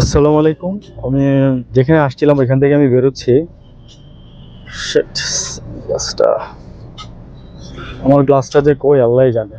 আসসালামু আলাইকুম। আমি যেখানে আসছিলাম, ওইখান থেকে আমি বেরোচ্ছি। গ্লাসটা আমার গ্লাসটা যে কই আল্লাহ জানে।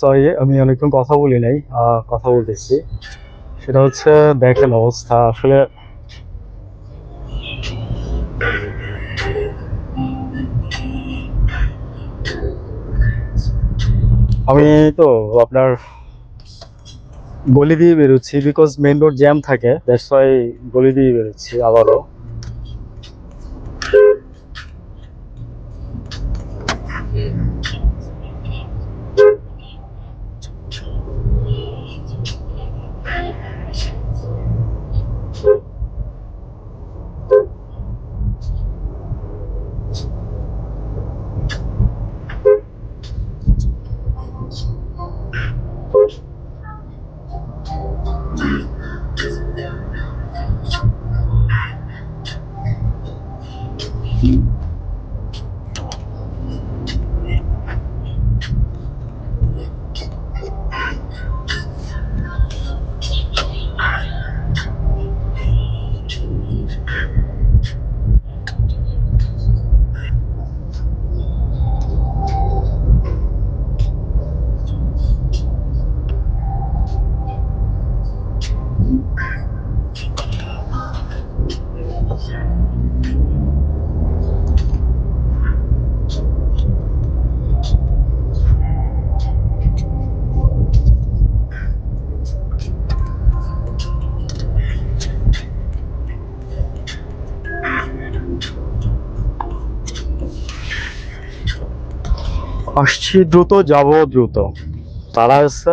সরি আমি অনেকক্ষণ কথা বলি নাই কথা বলতেছি। সেটা হচ্ছে, দেখেন অবস্থা, আসলে আমি তো আপনার গলি দিয়ে বেরোচ্ছি বিকজ মেন রোড জ্যাম থাকে দ্যাটস ওয়াই গলি দিয়ে বেরোচ্ছি আবারও। আসছি দ্রুত যাব দ্রুত। তারা আছে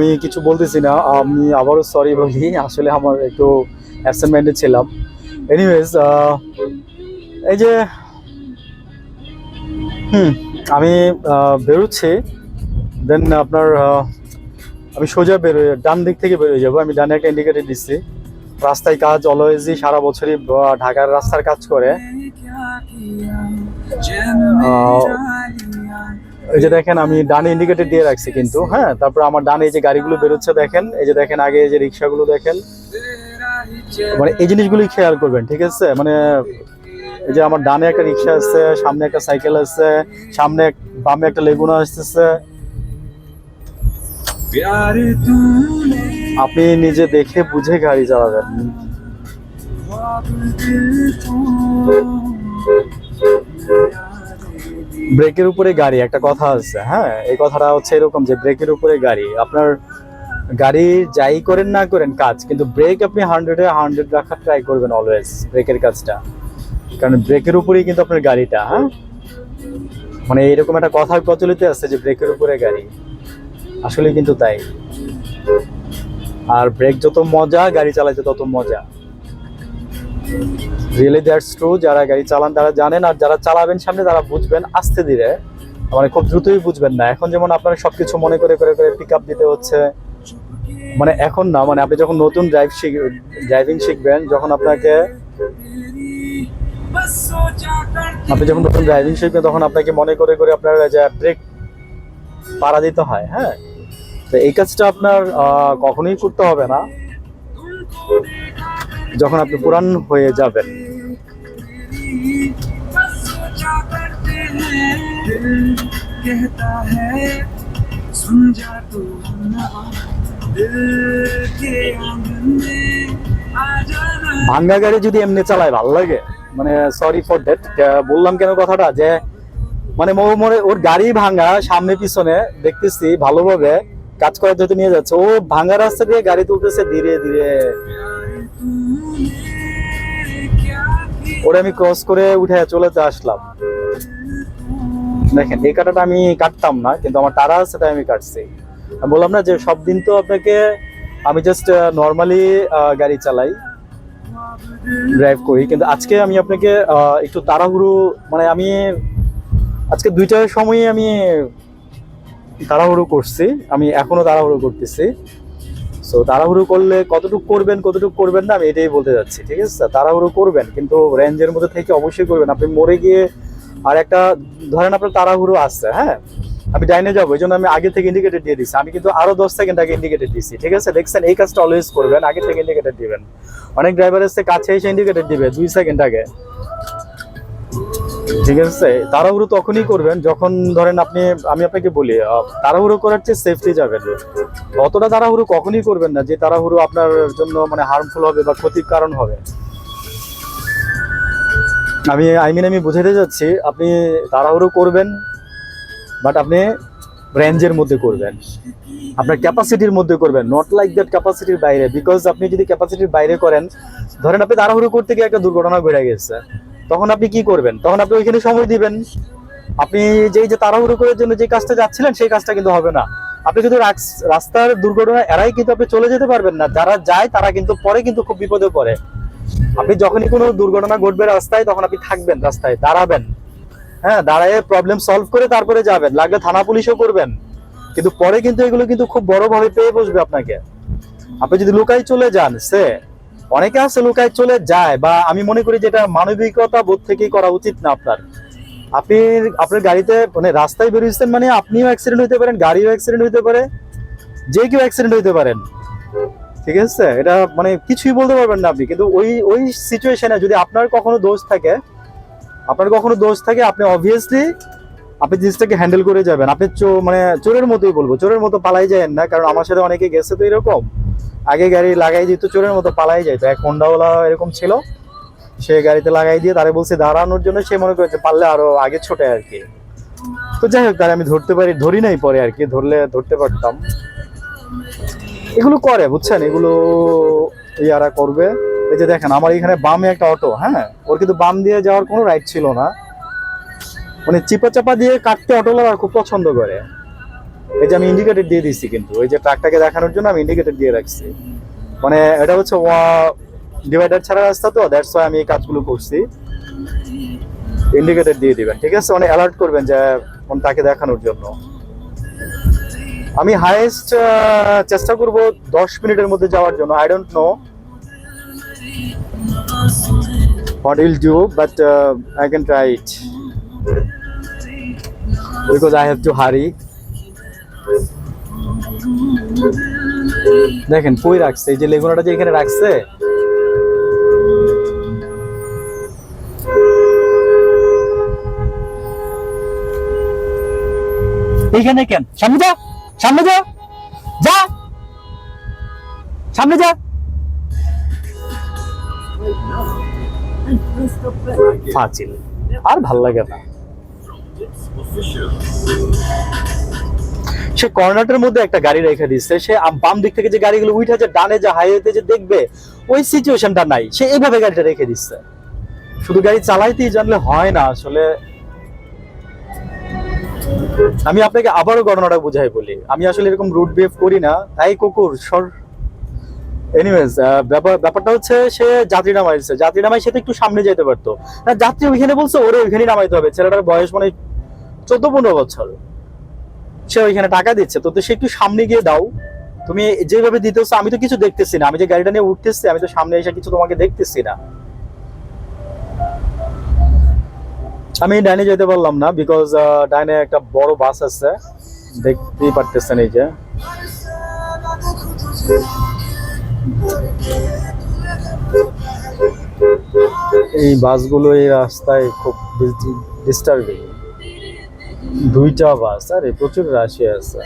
আমি কিছু বলতেছি না আমি আবারও সরি বলি আসলে আমার একটু অ্যাবসেন্ট ছিলাম। এনিওয়েজ এই যে হুম আমি বেরোচ্ছি দেন আপনার আমি সোজা বেরোই ডান দিক থেকে বেরোয় যাব আমি ডানে একটা ইন্ডিকেটর দিচ্ছি। রাস্তায় কাজ অলওয়েজই সারা বছরই ঢাকার রাস্তার কাজ করে। এই যে দেখেন, আমি ডানে ইন্ডিকেটর দিয়ে রাখছি কিন্তু হ্যাঁ? তারপর আমার ডানে এই যে গাড়িগুলো বেরোচ্ছে, দেখেন, এই যে দেখেন, আগে এই যে রিক্সাগুলো দেখেন। মানে এই জিনিসগুলি খেয়াল করবেন, ঠিক আছে? মানে এই যে আমার ডানে একটা রিক্সা আছে, সামনে একটা সাইকেল আছে, সামনে বামে একটা লেগুনা আসতেছে। আপনি নিজে দেখে বুঝে গাড়ি চালাবেন। Yeah. ব্রেকের উপরে গাড়ি, একটা কথা আছে হ্যাঁ? এই কথাটা হচ্ছে এরকম যে ব্রেকের উপরে গাড়ি, আপনার গাড়ি যাই করেন না করেন কাজ, কিন্তু ব্রেক আপনি হান্ড্রেডে হান্ড্রেড রাখার ট্রাই করবেন অলওয়েজ ব্রেকের কাজটা। কারণ ব্রেকের উপরেই কিন্তু আপনার গাড়িটা হ্যাঁ? মানে এরকম একটা কথা প্রচলিত আছে যে ব্রেকের উপরে গাড়ি। আসলে কিন্তু তাই। আর ব্রেক যত মজা, গাড়ি চালাইতে তত মজা। রিয়েলি দ্যাটস ট্রু যারা গাড়ি চালান, তারা জানেন, আর যারা চালাবেন সামনে, তারা বুঝবেন আস্তে ধীরে। মানে খুব দ্রুতই বুঝবেন না। এখন যেমন আপনার সব কিছু মনে করে করে করে পিক আপ দিতে হচ্ছে। মানে এখন না মানে আপনি যখন নতুন ড্রাইভ শিখ ড্রাইভিং শিখবেন, যখন আপনাকে আপনি যখন নতুন ড্রাইভিং শিখবেন, তখন আপনাকে মনে করে করে আপনার যে ব্রেক পাড়া দিতে হয় হ্যাঁ? তো এই কাজটা আপনার কখনোই করতে হবে না। যখন আপনি পুরান হয়ে যাবেন। ভাঙ্গা গাড়ি যদি এমনি চালায়, ভালো লাগে? মানে সরি ফর ডেট বললাম কেন কথাটা? যে মানে মৌমরে ওর গাড়ি ভাঙা সামনে পিছনে, দেখতেছি ভালোভাবে কাজ করার জন্য নিয়ে যাচ্ছে। ও ভাঙা রাস্তা দিয়ে গাড়ি তুলতেছে ধীরে ধীরে। ওরে আমি ক্রস করে উঠে চলে আসলাম। দেখেন, এই কাটাটা আমি কাটতাম না, কিন্তু আমার তারা আছে আমি কাটছি। আমি বললাম না যে, সব দিন তো আপনাকে, আমি জাস্ট নর্মালি গাড়ি চালাই ড্রাইভ করি। কিন্তু আজকে আমি আপনাকে একটু তাড়াহুড়ো মানে আমি, আজকে দুইটার সময় আমি তাড়াহুড়ো করছি, আমি এখনও তাড়াহুড়ো করতেছি। সো তাড়াহুড়ো করলে কতটুকু করবেন কতটুকু করবেন না, আমি এটাই বলতে যাচ্ছি, ঠিক আছে তাড়াহুড়ো করবেন, কিন্তু রেঞ্জের মধ্যে থেকে অবশ্যই করবেন। আপনি মরে গিয়ে আর একটা, ধরেন আপনার তাড়াহুড়ো আসছে হ্যাঁ? আমি ডাইনে যাব এই জন্য আমি আগে থেকে ইন্ডিকেটর দিয়ে দিচ্ছি আমি কিন্তু আরও দশ সেকেন্ড আগে ইন্ডিকেটর দিচ্ছি ঠিক আছে? দেখছেন, এই কাজটা অলওয়েজ করবেন, আগে থেকে ইন্ডিকেটর দিবেন। অনেক ড্রাইভার এসে কাছে এসে ইন্ডিকেটর দিবে, দুই সেকেন্ড আগে। ঠিক আছে? তাড়াহুড়ো তখনই করবেন যখন ধরেন আপনি, আমি আপনাকে বলি তাড়াহুড়ো করার চেয়ে সেফটি যাবেন। অতটা তাড়াহুড়ো কখনই করবেন না যে তাড়াহুড়ো আপনার জন্য মানে হার্মফুল হবে বা ক্ষতির কারণ হবে। আমি আই মিন আমি বুঝাতে যাচ্ছি আপনি তাড়াহুড়ো করবেন বাট আপনি রেঞ্জের মধ্যে করবেন। আপনার ক্যাপাসিটির মধ্যে করবেন নট লাইক দ্যাট ক্যাপাসিটির বাইরে বিকজ আপনি যদি ক্যাপাসিটির বাইরে করেন, ধরেন আপনি তাড়াহুড়ো করতে গিয়ে একটা দুর্ঘটনা ঘটে গেছে। তখন আপনি কি করবেন? তখন আপনি ওইখানে সময় দিবেন। আপনি যেই যে তাড়াহুড়ো করার জন্য যে কাজটা যাচ্ছিলেন, সেই কাজটা কিন্তু হবে না। আপনি রাস- রাস্তার দুর্ঘটনা এরাই কিন্তু আপনি চলে যেতে পারবেন না। যারা যায়, তারা কিন্তু পরে কিন্তু খুব বিপদে পড়ে। আপনি যখনই কোনো দুর্ঘটনা ঘটবে রাস্তায়, তখন আপনি থাকবেন রাস্তায়, দাঁড়াবেন। হ্যাঁ দাঁড়ায় প্রবলেম সলভ করে তারপরে যাবেন। লাগলে থানা পুলিশও করবেন। কিন্তু পরে কিন্তু এগুলো কিন্তু খুব বড় ভাবে পেয়ে বসবে আপনাকে। আপনি যদি লুকাই চলে যান, সে অনেকে আছে লুকাই চলে যায়, বা আমি মনে করি যেটা মানবিকতা বোধ থেকেই করা উচিত না আপনার। আপনি, আপনার গাড়িতে মানে রাস্তায় বেরিয়েছেন মানে আপনিও অ্যাক্সিডেন্ট হইতে পারেন, গাড়িও অ্যাক্সিডেন্ট হইতে পারে, যে কেউ অ্যাক্সিডেন্ট হইতে পারেন। ঠিক আছে? এটা মানে কিছুই বলতে পারবেন না আপনি। কিন্তু ওই ওই সিচুয়েশনে যদি আপনার কখনো দোষ থাকে, আপনার কখনো দোষ থাকে, আপনি অবভিয়াসলি আপনি জিনিসটাকে হ্যান্ডেল করে যাবেন। আপনি মানে চোরের মতোই বলব। চোরের মতো পালাই যায় না, কারণ আমার সাথে অনেকে গেছে তো এরকম। আগে গাড়ি লাগাই দিত, চোরের মতো পালাই যায় তো এক হোন্ডাওয়ালা এরকম ছিল, সে গাড়িতে লাগাই দিয়ে তারে বলছে, দাঁড়ানোর জন্য সে মনে করেছে পারলে আরও আগে ছোটে আর কি। তো যাই হোক, তারে আমি ধরতে পারি, ধরি নাই পরে আর কি, ধরলে ধরতে পারতাম। এগুলো করে, বুঝছেন? এগুলো ইয়ারা করবে। এই যে দেখেন, আমার এখানে বামে একটা অটো হ্যাঁ? ওর কিন্তু বাম দিয়ে যাওয়ার কোনো রাইট ছিল না। মানে চিপা চাপা দিয়ে কাটতে অটোওয়ালা খুব পছন্দ করে। এই যে আমি ইন্ডিকেটর দিয়ে দিচ্ছি কিন্তু ওই যে ট্রাকটাকে দেখানোর জন্য আমি ইন্ডিকেটর দিয়ে রাখছি। মানে এটা হচ্ছে ডিভাইডার ছাড়া রাস্তা তো দ্যাটস ওয়াই আমি এই কাজগুলো করছি। ইন্ডিকেটর দিয়ে দিবেন, ঠিক আছে? মানে অ্যালার্ট করবেন যে তাকে দেখানোর জন্য। আমি হাইয়েস্ট চেষ্টা করব দশ মিনিটের মধ্যে যাওয়ার জন্য। I don't know what will do but I can try it because I have to hurry দেখেন কই রাখছে। এই যে লেগুনাটা যে এখানে রাখছে এইখানে কেন? সামনে যা সামনে যা যা সামনে যা। ফাজিল আর ভালো লাগে না। সে কর্নাটের মধ্যে একটা গাড়ি রেখে দিচ্ছে। সে বাম দিক থেকে যে গাড়িগুলো উঠে যে ডানে যে হাইওয়েতে যে দেখবে, ওই সিচুয়েশনটা নাই। সে এইভাবে গাড়িটা রেখে দিচ্ছে। শুধু গাড়ি চালাইতেই জানলে হয় না আসলে। আমি আপনাকে আবারও ঘটনাটা বুঝাই বলি। আমি আসলে এরকম রুট বিহেভ করি না। তাই কুকুর, সর এনিওয়েজ ব্যাপার ব্যাপারটা হচ্ছে সে যাত্রী নামাইছে। যাত্রী নামাই সে তো একটু সামনে যেতে পারতো। না যাত্রী ওইখানে বলছে, ওরে ওইখানে নামাইতে হবে। ছেলেটার বয়স মানে চোদ্দ পনেরো বছর। সে ওইখানে টাকা দিচ্ছে। তো সে একটু সামনে গিয়ে দাও। তুমি যেভাবে দিতেছো, আমি তো কিছু দেখতেছি না। আমি যে গাড়িটা নিয়ে উঠতেছি, আমি তো সামনে এসে কিছু তোমাকে দেখতেছি না। আমি ডাইনে যেতে পারলাম না বিকজ ডাইনে একটা বড় বাস আছে। দেখতেই পারতেছেন এই যে। এই বাসগুলো এই রাস্তায় খুব ডিস্টার্বিং দুইটা বাস, আরে প্রচুর রাশি আছে।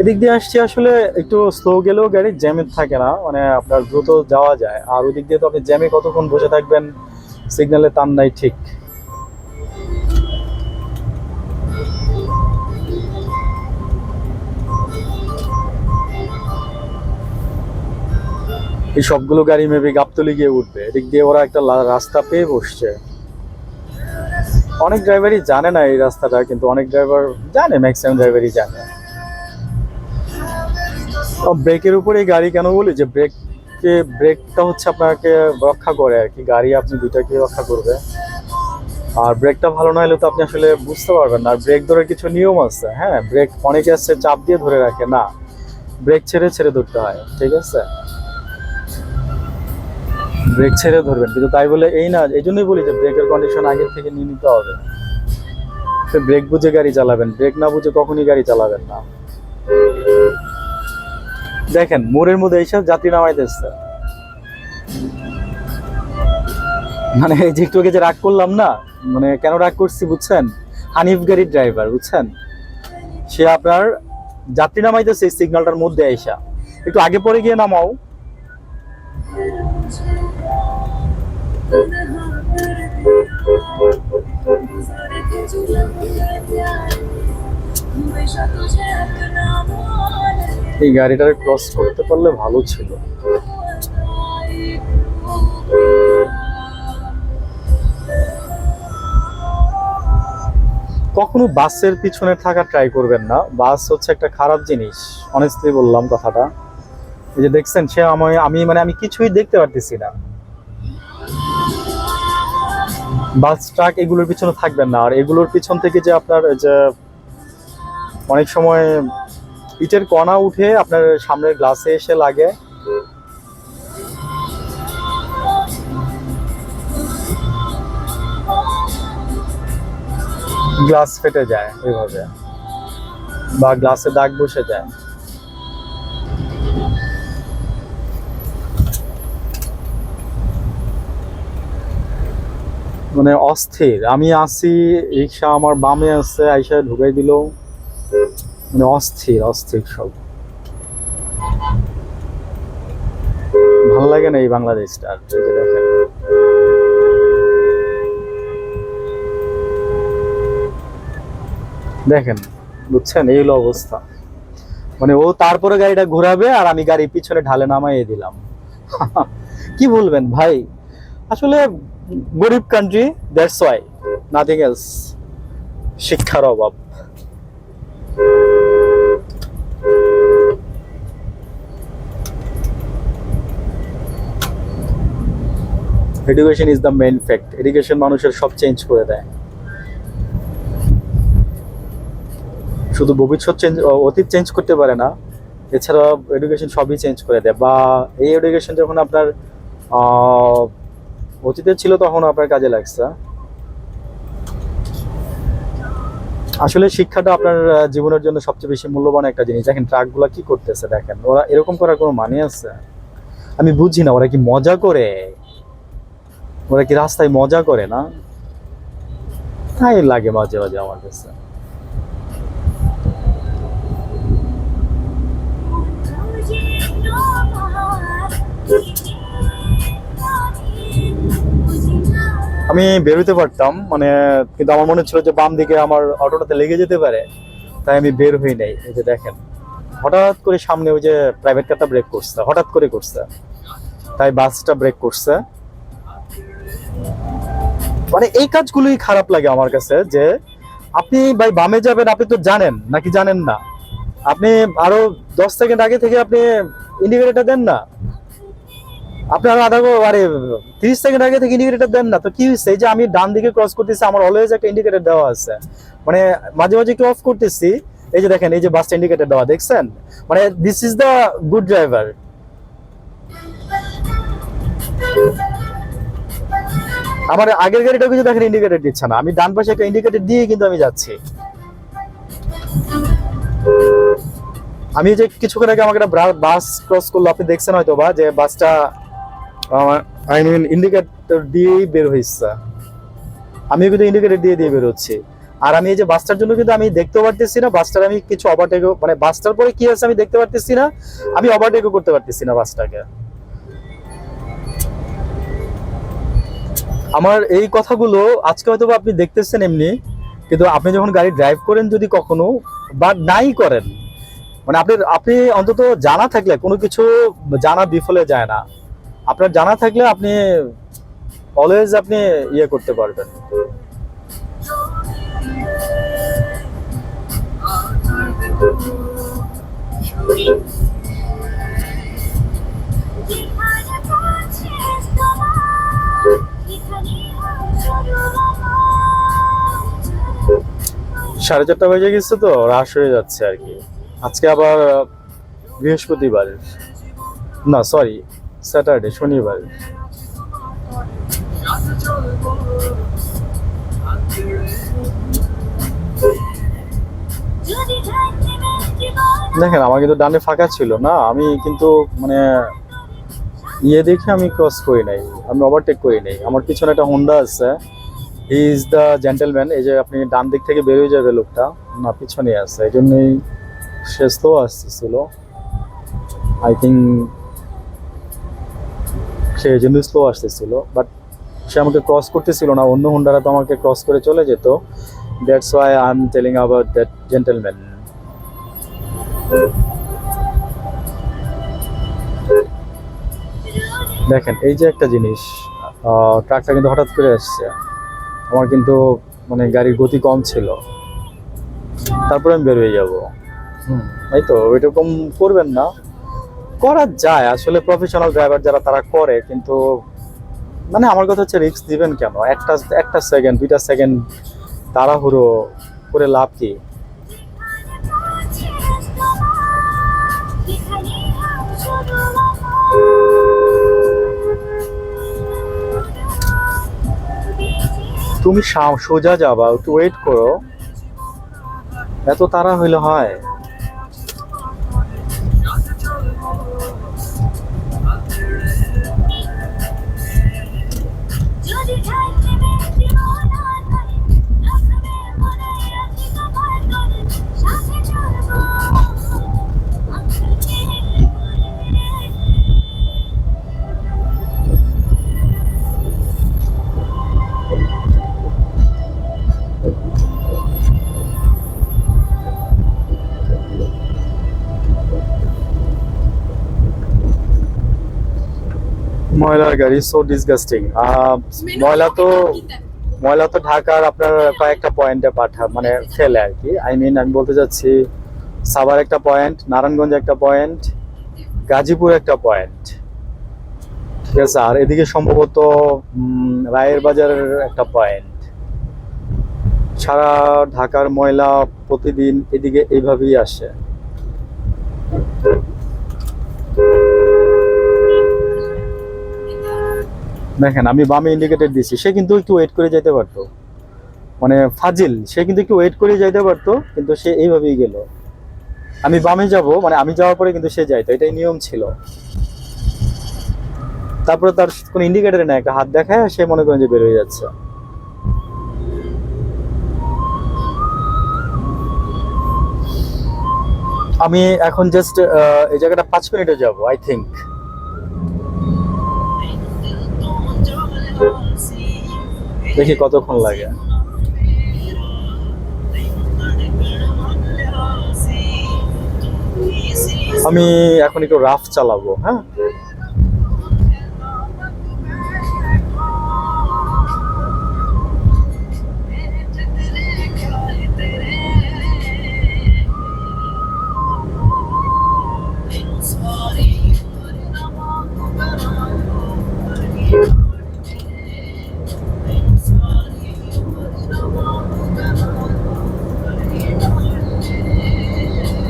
এদিক দিয়ে আসছি আসলে একটু স্লো গেলেও গাড়ি জ্যামে থাকে না মানে আপনার দ্রুত যাওয়া যায়। আর ওদিক দিয়ে তো আপনি জ্যামে কতক্ষণ বসে থাকবেন সিগন্যালে তার নাই ঠিক। এই সবগুলো গাড়ি মেবি গাবতলি গিয়ে উঠবে। এদিক দিয়ে ওরা একটা রাস্তা পেয়ে বসছে। অনেক ড্রাইভারই জানে না এই রাস্তাটা, কিন্তু অনেক ড্রাইভার জানে ম্যাক্সিমাম ড্রাইভারই জানে। ব্রেকের উপরে গাড়ি কেন বলি? যে ব্রেককে ব্রেকটা হচ্ছে আপনাকে রক্ষা করে আর কি। গাড়ি আপনি দুইটাকে রক্ষা করবে। আর ব্রেকটা ভালো না হলে তো আপনি আসলে বুঝতে পারবেন না। আর ব্রেক ধরার কিছু নিয়ম আছে হ্যাঁ? ব্রেক অনেকে আছে চাপ দিয়ে ধরে রাখে, না। ব্রেক ছেড়ে ছেড়ে ধরতে হয়, ঠিক আছে? ব্রেক ছেড়ে ধরবেন, কিন্তু তাই বলে এই না, এই জন্যই বলি যে ব্রেকের কন্ডিশন আগের থেকে নিয়ে নিতে হবে। সে ব্রেক বুঝে গাড়ি চালাবেন ব্রেক না বুঝে কখনই গাড়ি চালাবেন না। দেখেন, মোড়ের মধ্যে এইসব যাত্রী নামাইতেছে মানে এই যে একটু যে রাগ করলাম না মানে কেন রাগ করছি বুঝছেন? হানিফ গাড়ির ড্রাইভার বুঝছেন? সে আপনার যাত্রী নামাইতেছে সিগন্যালটার মধ্যে আইসা একটু আগে পরে গিয়ে নামাও। এই গাড়িটা ক্রস করতে পারলে ভালো ছিল। কখনো বাসের পিছনে থাকা ট্রাই করবেন না। বাস হচ্ছে একটা খারাপ জিনিস। অনেস্টলি বললাম কথাটা। এই যে দেখছেন, সে আমি আমি মানে আমি কিছুই দেখতে পারতেছি না। বাস, ট্রাক এগুলোর পিছনে থাকবেন না। আর এগুলোর পিছন থেকে যে আপনার যে অনেক সময় ইটের কণা উঠে আপনার সামনের গ্লাসে এসে লাগে। গ্লাস ফেটে যায় এভাবে। বা গ্লাসে দাগ বসে যায়। মানে অস্থির। আমি আসি, রিক্সা আমার বামে আছে, আইসা ঢুকাই দিল। মানে অস্থির অস্থির সব। ভালো লাগে না এই বাংলাদেশটা দেখেন। বুঝছেন? এই হলো অবস্থা। মানে ও তারপরে গাড়িটা ঘোরাবে আর আমি গাড়ি পিছনে ঢালে নামাইয়ে দিলাম। কি বলবেন ভাই? আসলে গরিব country that's why nothing else শিক্ষার অভাব। Education is the main fact education মানুষের সব চেঞ্জ করে দেয়। শুধু ভবিষ্যৎ চেঞ্জ অতীত চেঞ্জ করতে পারে না, এছাড়া এডুকেশন সবই চেঞ্জ করে দেয়। বা এই এডুকেশন যখন আপনার অতীতে ছিল তখন আপনার কাজে লাগছে। আসলে শিক্ষাটা আপনার জীবনের জন্য সবচেয়ে বেশি মূল্যবান একটা জিনিস। দেখেন, ট্রাকগুলো কি করতেছে দেখেন, ওরা এরকম করার কোনো মানে আছে? আমি বুঝি না, ওরা কি মজা করে? ওরা কি রাস্তায় মজা করে না? তাই লাগে মাঝে মাঝে আমার কাছে। আমি বেরোতে পারতাম মানে কিন্তু আমার মনে ছিল যে বাম দিকে আমার অটোটাতে লেগে যেতে পারে, তাই আমি বের হই নাই, এই যে দেখেন। হঠাৎ করে সামনে ওই যে প্রাইভেট কারটা ব্রেক করছে, হঠাৎ করে করছে। তাই বাসটা ব্রেক করছে। মানে এই কাজগুলোই খারাপ লাগে আমার কাছে যে আপনি ভাই বামে যাবেন, আপনি তো জানেন, নাকি জানেন না? আপনি আরও দশ সেকেন্ড আগে থেকে আপনি ইন্ডিকেটরটা দেন না? আপনি আরও আধা আরে, তিরিশ সেকেন্ড আগে থেকে ইন্ডিকেটর দেন না। তো কি হয়েছে যে আমি ডান দিকে ক্রস করতেছি, আমার অলওয়েজ একটা ইন্ডিকেটর দেওয়া আছে। মানে মাঝে মাঝে একটু অফ করতেছি। এই যে দেখেন, এই যে বাসটা ইন্ডিকেটর দেওয়া, দেখছেন? মানে this is the good driver আমার আগের গাড়িটা কিছু দেখেন ইন্ডিকেটর দিচ্ছে না। আমি ডান পাশে একটা ইন্ডিকেটর দিয়ে কিন্তু আমি যাচ্ছি। আমি যে কিছুক্ষণ আগে আমাকে একটা বাস ক্রস করল, আপনি দেখছেন হয়তো বা যে বাসটা আই মিন ইন্ডিকেটর দিয়েই বের হয়েছে। আমি কিন্তু ইন্ডিকেটর দিয়ে দিয়ে বের হচ্ছি। আর আমি এই যে বাসটার জন্য কিন্তু আমি দেখতে পারতেছি না বাসটার আমি কিছু ওভারটেক মানে বাসটার পরে কি আছে আমি দেখতে পারতেছি না, আমি ওভারটেকও করতে পারতেছি না বাসটাকে আমার এই কথাগুলো আজকে হয়তো আপনি দেখতেছেন এমনি, কিন্তু আপনি যখন গাড়ি ড্রাইভ করেন যদি কখনো বা নাই করেন মানে আপনি আপনি অন্তত জানা থাকলে কোনো কিছু জানা বিফলে যায় না। আপনার জানা থাকলে আপনি অলওয়েজ আপনি ইয়ে করতে পারবেন। সাড়ে চারটা বেজে গেছে তো রাশ হয়ে যাচ্ছে আর কি। আজকে আবার বৃহস্পতিবার না সরি স্যাটারডে, শনিবার। দেখেন, আমার কিন্তু ডানে ফাঁকা ছিল না, আমি কিন্তু মানে ইয়ে দেখে আমি ক্রস করি নাই, আমি ওভারটেক করি নাই। আমার পিছনে একটা হোন্ডা আছে হি ইজ দ্য জেন্টেলম্যান এই যে আপনি ডান দিক থেকে বেরিয়ে যাবে লোকটা, না পিছনে আছে, এই জন্যই শেষ তো আসতেছিল। আই থিঙ্ক সে জন্য স্লো আসতেছিল বাট সে আমাকে ক্রস করতেছিল না। অন্য হুন্ডারা তো আমাকে ক্রস করে চলে যেত। That's why I am telling about that gentleman দেখেন, এই যে একটা জিনিস ট্রাকটা কিন্তু হঠাৎ করে আসছে। আমার কিন্তু মানে গাড়ির গতি কম ছিল। তারপরে আমি বের হয়ে যাব। হুম, এই তো এরকম করবেন না। করা যায়। আসলে প্রফেশনাল ড্রাইভার যারা তারা করে, কিন্তু মানে আমার কথা হচ্ছে রিস্ক দিবেন কেন? একটা একটা সেকেন্ড দুইটা সেকেন্ড তাড়াহুড়ো করে লাভ কি? তুমি সোজা যাবা, একটু ওয়েট করো। এত তাড়া হইলে হয়। ময়লার গাড়ি সো ডিসগাস্টিং ময়লা তো ময়লা তো ঢাকার আপনার কয়েকটা পয়েন্টে পাঠা মানে ফেলে আর কি। আই মিন আমি বলতে চাচ্ছি, সাভার একটা পয়েন্ট নারায়ণগঞ্জ একটা পয়েন্ট গাজীপুর একটা পয়েন্ট ঠিক আছে, আর এদিকে সম্ভবত রায়ের বাজারের একটা পয়েন্ট সারা ঢাকার ময়লা প্রতিদিন এদিকে এইভাবেই আসে। দেখেন, আমি বামে ইন্ডিকেটর দিছি সে কিন্তু একটু ওয়েট করে যেতে পারতো। মানে ফাজিল, সে কিন্তু একটু ওয়েট করে যাইতে পারতো, কিন্তু সে এইভাবেই গেল। আমি বামে যাব মানে আমি যাওয়ার পরে কিন্তু সে যাইতো, এটাই নিয়ম ছিল। তারপরে তার কোনো ইন্ডিকেটর না একটা হাত দেখায়, সে মনে করেন যে বের হয়ে যাচ্ছে। আমি এখন জাস্ট এই জায়গাটা পাঁচ মিনিটে যাব আই থিঙ্ক দেখি কতক্ষণ লাগে। আমি এখন একটু রাফ চালাবো হ্যাঁ?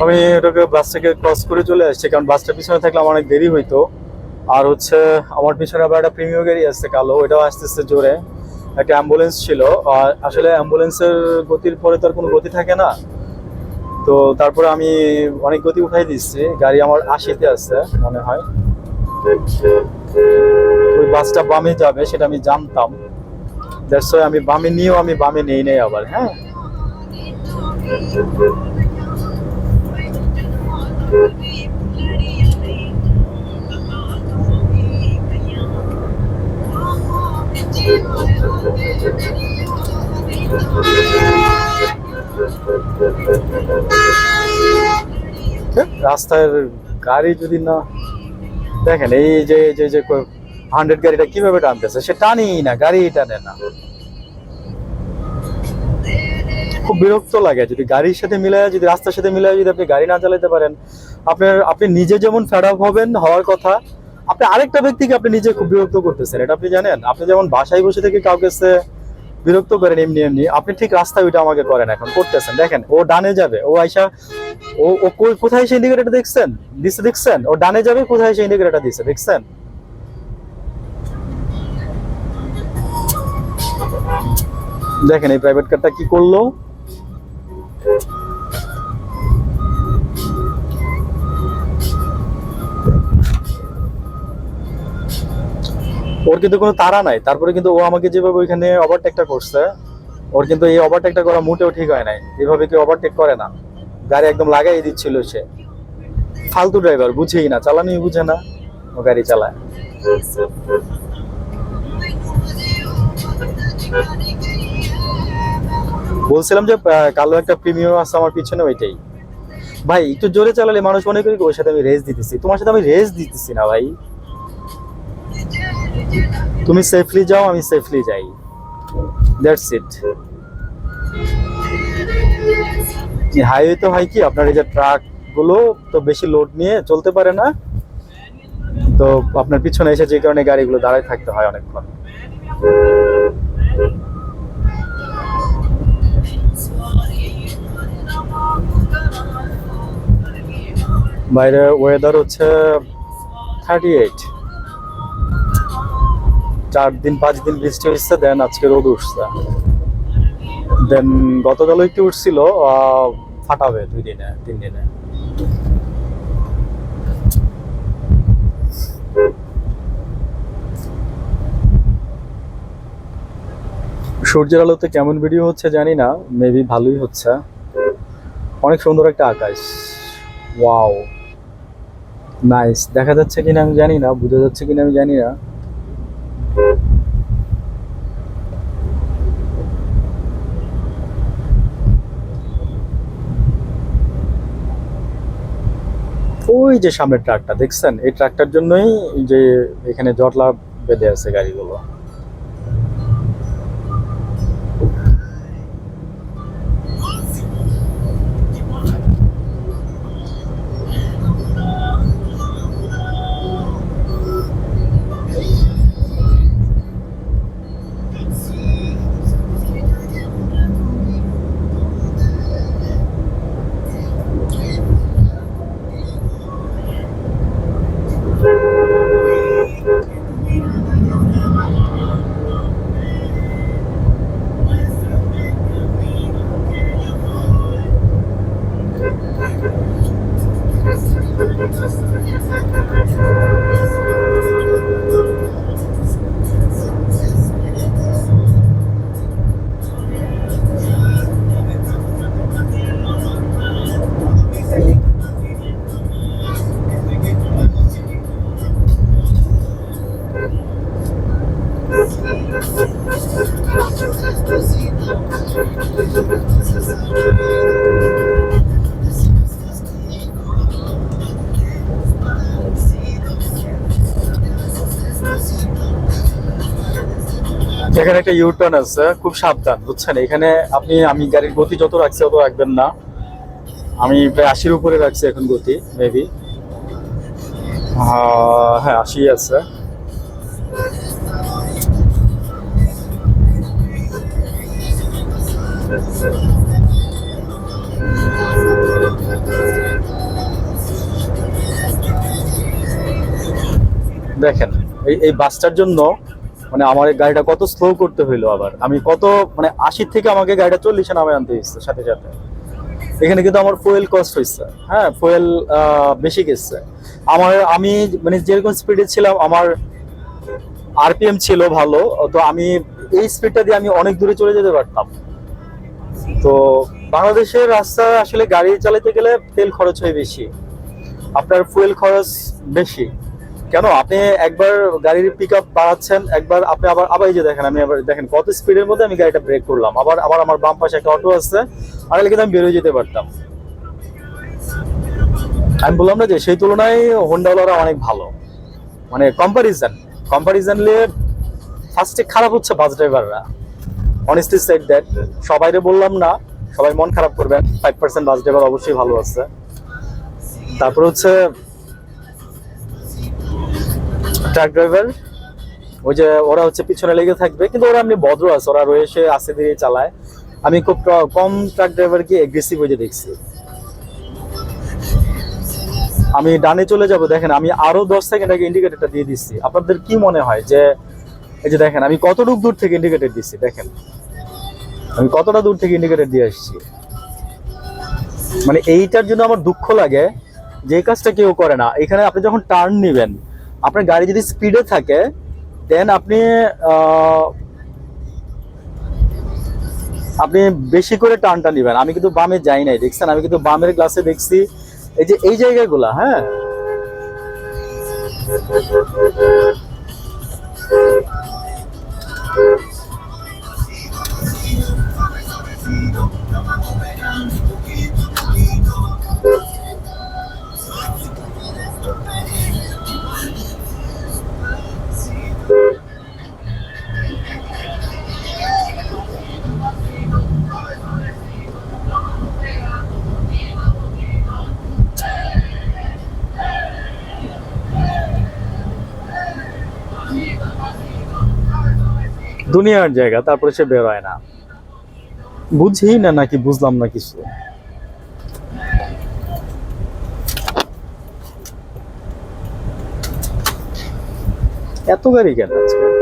আমি ওটাকে বাসটাকে ক্রস করে চলে আসছি, কারণ বাসটা পিছনে থাকলে আমার অনেক দেরি হইতো। আর হচ্ছে আমার পিছনে আবার একটা প্রিমিয়ার গাড়ি আসছে কালো, ওইটাও আস্তে আস্তে জোরে। একটা অ্যাম্বুলেন্স ছিল। আর আসলে অ্যাম্বুলেন্সের গতির পরে তো আর কোনো গতি থাকে না। তো তারপরে আমি অনেক গতি উঠাই দিচ্ছি। গাড়ি আমার আশিতে আছে, মনে হয়। ওই বাসটা বামে যাবে, সেটা আমি জানতাম। দ্যাটস আমি বামে নিয়েও আমি বামে নেই নেই আবার হ্যাঁ। রাস্তার গাড়ি যদি না দেখেন এই যে যে হান্ড্রেড গাড়িটা কীভাবে টানতেছে? সে টানেই না গাড়ি টানে না। খুব বিরক্ত লাগে। যদি গাড়ির সাথে মিলায়, যদি রাস্তার সাথে মিলায় যদি আপনি গাড়ি না চালাতে পারেন, আপনার, আপনি নিজে যেমন ফেড আপ হবেন হওয়ার কথা, আপনি আরেকটা ব্যক্তিকে আপনি নিজে খুব বিরক্ত করতেছেন, এটা আপনি জানেন। আপনি যেমন বাসায় বসে থেকে কাউকে বিরক্ত করেন, এমনি এমনি, আপনি ঠিক রাস্তায় ওইটা আমাকে করেন এখন, করতেছেন। দেখেন, ও ডানে যাবে, ও আইসা, ও ও কোথায় সেই ইন্ডিকেটরটা দেখছেন? দিছে, দেখছেন? ও ডানে যাবে, কোথায় সেই ইন্ডিকেটরটা দিছে? দেখছেন? দেখেন, এই প্রাইভেট কারটা কি করল? ওর কিন্তু কোনো তাড়া নাই তারপরে কিন্তু ও আমাকে যেভাবে ওইখানে ওভারটেকটা করছে ওর কিন্তু এই ওভারটেকটা করা মোটেও ঠিক হয় নাই এভাবে কেউ ওভারটেক করে না গাড়ি একদম লাগাই দিচ্ছিল সে ফালতু ড্রাইভার বুঝেই না চালানোই বুঝে না ও গাড়ি চালায় বলছিলাম যে কালো একটা প্রিমিয়াম আছে আমার পিছনে, ওইটাই। ভাই, একটু জোরে চালালে মানুষ মনে করি ওর সাথে আমি রেস দিতেছি। তোমার সাথে আমি রেস দিতেছি না, ভাই। তুমি সেফলি যাও, আমি সেফলি যাই। দ্যাটস ইট হাইওয়ে তো হয় কি, আপনার এই যে ট্রাকগুলো, তো বেশি লোড নিয়ে চলতে পারে না। তো আপনার পিছনে এসে যে কারণে গাড়িগুলো দাঁড়ায় থাকতে হয় অনেকক্ষণ। বাইরে ওয়েদার হচ্ছে থার্টি এইট চার দিন, পাঁচ দিন বৃষ্টি হচ্ছে দেন আজকে রোদ উঠছে। দেন গতকাল একটু উঠছিল ফাটাবে দুই দিনে, তিন দিনে। সূর্যের আলোতে কেমন ভিডিও হচ্ছে জানি না মেবি ভালোই হচ্ছে। অনেক সুন্দর একটা আকাশ। ওয়াও নাইস দেখা যাচ্ছে কিনা আমি জানি না, বোঝা যাচ্ছে কিনা আমি জানি না। ওই যে সামনের ট্রাকটা, দেখছেন? এই ট্রাকটার জন্যই যে এখানে জটলা বেঁধে আছে গাড়িগুলো। এখানে একটা ইউটার্ন আছে, খুব সাবধান, বুঝছেন? এখানে আপনি, আমি গাড়ির গতি যত রাখছি অত রাখবেন না। আমি প্রায় আশির উপরে রাখছি এখন গতি মেবি হ্যাঁ আশি আছে। দেখেন এই এই বাসটার জন্য মানে আমার গাড়িটা কত স্লো করতে হইল আবার। আমি কত মানে আশির থেকে আমাকে গাড়িটা চল্লিশে নামে আনতে হয়েছে সাথে সাথে। এখানে কিন্তু আমার ফুয়েল কস্ট হয়েছে হ্যাঁ ফুয়েল বেশি গেছে। আমার, আমি মানে যেরকম স্পিডে ছিলাম, আমার আরপিএম ছিল ভালো, তো আমি এই স্পিডটা দিয়ে আমি অনেক দূরে চলে যেতে পারতাম। তো বাংলাদেশের রাস্তা আসলে গাড়ি চালাতে গেলে তেল খরচ হয় বেশি। আপনার ফুয়েল খরচ বেশি। কেন? আপনি একবার গাড়ির পিক আপ বাড়াচ্ছেন, একবার আপনি আবার আবার এই যে দেখেন, আমি আবার দেখেন, কত স্পিডের মধ্যে আমি গাড়িটা ব্রেক করলাম। আবার আবার আমার বাম পাশে একটা অটো আছে আর কিন্তু আমি বেরোয় যেতে পারতাম। আমি বললাম না যে, সেই তুলনায় হোন্ডাওয়ালারা অনেক ভালো। মানে কম্পারিজন কম্পারিজন নিয়ে ফার্স্টে খারাপ হচ্ছে বাস ড্রাইভাররা অনেস্টলি সেট দ্যাট সবাইরে বললাম না, সবাই মন খারাপ করবেন ফাইভ পার্সেন্ট বাস ড্রাইভার অবশ্যই ভালো আছে। তারপর হচ্ছে ট্রাক ড্রাইভার ওই যে ওরা হচ্ছে পিছনে লেগে থাকবে, কিন্তু ওরা এমনি ভদ্র আছে, ওরা রয়েছে আস্তে ধীরে চালায়। আমি খুব কম ট্রাক ড্রাইভারকে এগ্রেসিভ হয়ে দেখছি। আমি ডানে চলে যাব, দেখেন, আমি আরও দশ সেকেন্ড আগে ইন্ডিকেটারটা দিয়ে দিচ্ছি। আপনাদের কি মনে হয় যে, এই যে দেখেন, আমি কতটুক দূর থেকে ইন্ডিকেটার দিচ্ছি, দেখেন। আমি কতটা দূর থেকে ইন্ডিকেটার দিয়ে আসছি। মানে এইটার জন্য আমার দুঃখ লাগে যে কাজটা কেউ করে না। এখানে আপনি যখন টার্ন নেবেন আপনার গাড়ি যদি স্পিডে থাকে দেন আপনি আপনি বেশি করে টানটা নেবেন। আমি কিন্তু বামে যাই নাই, দেখছেন? আমি কিন্তু বামের গ্লাসে দেখছি। এই যে, এই জায়গাগুলো হ্যাঁ? দুনিয়ার জায়গা, তারপরে সে বের হয় না। বুঝেই না নাকি বুঝলাম না কিছু? এত গাড়ি কেন আজকে?